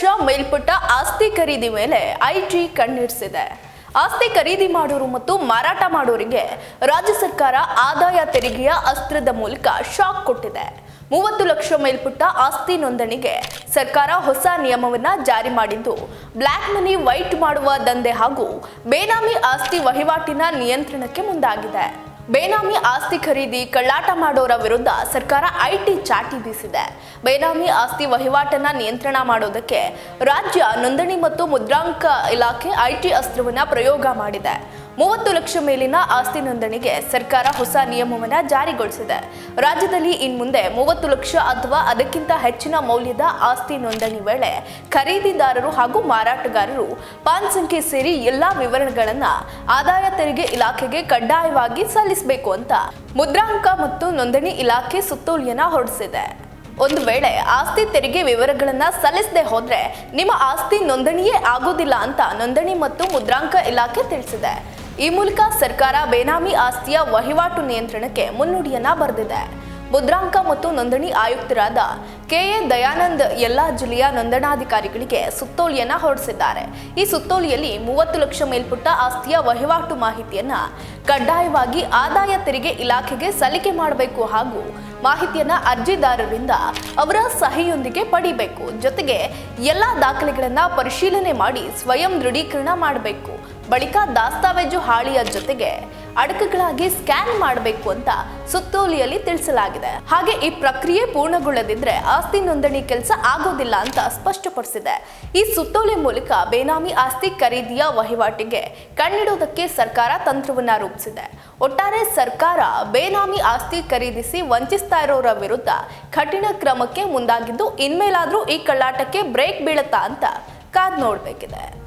ಲಕ್ಷ ಮೇಲ್ಪಟ್ಟ ಆಸ್ತಿ ಖರೀದಿ ಮೇಲೆ ಐಟಿ ಕಣ್ಣಿರಿಸಿದೆ. ಆಸ್ತಿ ಖರೀದಿ ಮಾಡೋರು ಮತ್ತು ಮಾರಾಟ ಮಾಡೋರಿಗೆ ರಾಜ್ಯ ಸರ್ಕಾರ ಆದಾಯ ತೆರಿಗೆಯ ಅಸ್ತ್ರದ ಮೂಲಕ ಶಾಕ್ ಕೊಟ್ಟಿದೆ. ಮೂವತ್ತು ಲಕ್ಷ ಮೇಲ್ಪಟ್ಟ ಆಸ್ತಿ ನೋಂದಣಿಗೆ ಸರ್ಕಾರ ಹೊಸ ನಿಯಮವನ್ನ ಜಾರಿ ಮಾಡಿದ್ದು. ಬ್ಲ್ಯಾಕ್ ಮನಿ ವೈಟ್ ಮಾಡುವ ದಂಧೆ ಹಾಗೂ ಬೇನಾಮಿ ಆಸ್ತಿ ವಹಿವಾಟಿನ ನಿಯಂತ್ರಣಕ್ಕೆ ಮುಂದಾಗಿದೆ. ಬೇನಾಮಿ ಆಸ್ತಿ ಖರೀದಿ ಕಳ್ಳಾಟ ಮಾಡೋರ ವಿರುದ್ಧ ಸರ್ಕಾರ ಐಟಿ ಚಾಟಿ ಬೀಸಿದೆ. ಬೇನಾಮಿ ಆಸ್ತಿ ವಹಿವಾಟನ್ನ ನಿಯಂತ್ರಣ ಮಾಡೋದಕ್ಕೆ ರಾಜ್ಯ ನೋಂದಣಿ ಮತ್ತು ಮುದ್ರಾಂಕ ಇಲಾಖೆ ಐಟಿ ಅಸ್ತ್ರವನ್ನ ಪ್ರಯೋಗ ಮಾಡಿದೆ. ಮೂವತ್ತು ಲಕ್ಷ ಮೇಲಿನ ಆಸ್ತಿ ನೋಂದಣಿಗೆ ಸರ್ಕಾರ ಹೊಸ ನಿಯಮವನ್ನು ಜಾರಿಗೊಳಿಸಿದೆ. ರಾಜ್ಯದಲ್ಲಿ ಇನ್ಮುಂದೆ ಮೂವತ್ತು ಲಕ್ಷ ಅಥವಾ ಅದಕ್ಕಿಂತ ಹೆಚ್ಚಿನ ಮೌಲ್ಯದ ಆಸ್ತಿ ನೋಂದಣಿ ವೇಳೆ ಖರೀದಿದಾರರು ಹಾಗೂ ಮಾರಾಟಗಾರರು ಪಾನ್ ಸಂಖ್ಯೆ ಸೇರಿ ಎಲ್ಲಾ ವಿವರಣೆಗಳನ್ನು ಆದಾಯ ತೆರಿಗೆ ಇಲಾಖೆಗೆ ಕಡ್ಡಾಯವಾಗಿ ಸಲ್ಲಿಸಬೇಕು ಅಂತ ಮುದ್ರಾಂಕ ಮತ್ತು ನೋಂದಣಿ ಇಲಾಖೆ ಸುತ್ತೋಲೆಯನ್ನ ಹೊರಡಿಸಿದೆ. ಒಂದು ವೇಳೆ ಆಸ್ತಿ ತೆರಿಗೆ ವಿವರಗಳನ್ನು ಸಲ್ಲಿಸದೆ ಹೋದ್ರೆ ನಿಮ್ಮ ಆಸ್ತಿ ನೋಂದಣಿಯೇ ಆಗೋದಿಲ್ಲ ಅಂತ ನೋಂದಣಿ ಮತ್ತು ಮುದ್ರಾಂಕ ಇಲಾಖೆ ತಿಳಿಸಿದೆ. ಈ ಮೂಲಕ ಸರ್ಕಾರ ಬೇನಾಮಿ ಆಸ್ತಿಯ ವಹಿವಾಟು ನಿಯಂತ್ರಣಕ್ಕೆ ಮುನ್ನುಡಿಯನ್ನ ಬರೆದಿದೆ. ಮುದ್ರಾಂಕ ಮತ್ತು ನೋಂದಣಿ ಆಯುಕ್ತರಾದ ಕೆಎ ದಯಾನಂದ್ ಎಲ್ಲಾ ಜಿಲ್ಲೆಯ ನೋಂದಣಾಧಿಕಾರಿಗಳಿಗೆ ಸುತ್ತೋಲೆಯನ್ನ ಹೊರಡಿಸಿದ್ದಾರೆ. ಈ ಸುತ್ತೋಲೆಯಲ್ಲಿ ಮೂವತ್ತು ಲಕ್ಷ ಮೇಲ್ಪುಟ್ಟ ಆಸ್ತಿಯ ವಹಿವಾಟು ಮಾಹಿತಿಯನ್ನ ಕಡ್ಡಾಯವಾಗಿ ಆದಾಯ ತೆರಿಗೆ ಇಲಾಖೆಗೆ ಸಲ್ಲಿಕೆ ಮಾಡಬೇಕು ಹಾಗೂ ಮಾಹಿತಿಯನ್ನ ಅರ್ಜಿದಾರರಿಂದ ಅವರ ಸಹಿಯೊಂದಿಗೆ ಪಡಿಬೇಕು. ಜೊತೆಗೆ ಎಲ್ಲ ದಾಖಲೆಗಳನ್ನ ಪರಿಶೀಲನೆ ಮಾಡಿ ಸ್ವಯಂ ದೃಢೀಕರಣ ಮಾಡಬೇಕು. ಬಳಿಕ ದಾಸ್ತಾವೇಜು ಹಾಳಿಯ ಜೊತೆಗೆ ಅಡಕಗಳಾಗಿ ಸ್ಕ್ಯಾನ್ ಮಾಡಬೇಕು ಅಂತ ಸುತ್ತೋಲೆಯಲ್ಲಿ ತಿಳಿಸಲಾಗಿದೆ. ಹಾಗೆ ಈ ಪ್ರಕ್ರಿಯೆ ಪೂರ್ಣಗೊಳ್ಳದಿದ್ರೆ ಆಸ್ತಿ ನೋಂದಣಿ ಕೆಲಸ ಆಗೋದಿಲ್ಲ ಅಂತ ಸ್ಪಷ್ಟಪಡಿಸಿದೆ. ಈ ಸುತ್ತೋಲೆ ಮೂಲಕ ಬೇನಾಮಿ ಆಸ್ತಿ ಖರೀದಿಯ ವಹಿವಾಟಿಗೆ ಕಣ್ಣಿಡೋದಕ್ಕೆ ಸರ್ಕಾರ ತಂತ್ರವನ್ನ ರೂಪಿಸಿದೆ. ಒಟ್ಟಾರೆ ಸರ್ಕಾರ ಬೇನಾಮಿ ಆಸ್ತಿ ಖರೀದಿಸಿ ವಂಚಿಸ್ತಾ ಇರೋರ ವಿರುದ್ಧ ಕಠಿಣ ಕ್ರಮಕ್ಕೆ ಮುಂದಾಗಿದ್ದು, ಇನ್ಮೇಲಾದರೂ ಈ ಕಳ್ಳಾಟಕ್ಕೆ ಬ್ರೇಕ್ ಬೀಳುತ್ತಾ ಅಂತ ಕಾದ್ ನೋಡ್ಬೇಕಿದೆ.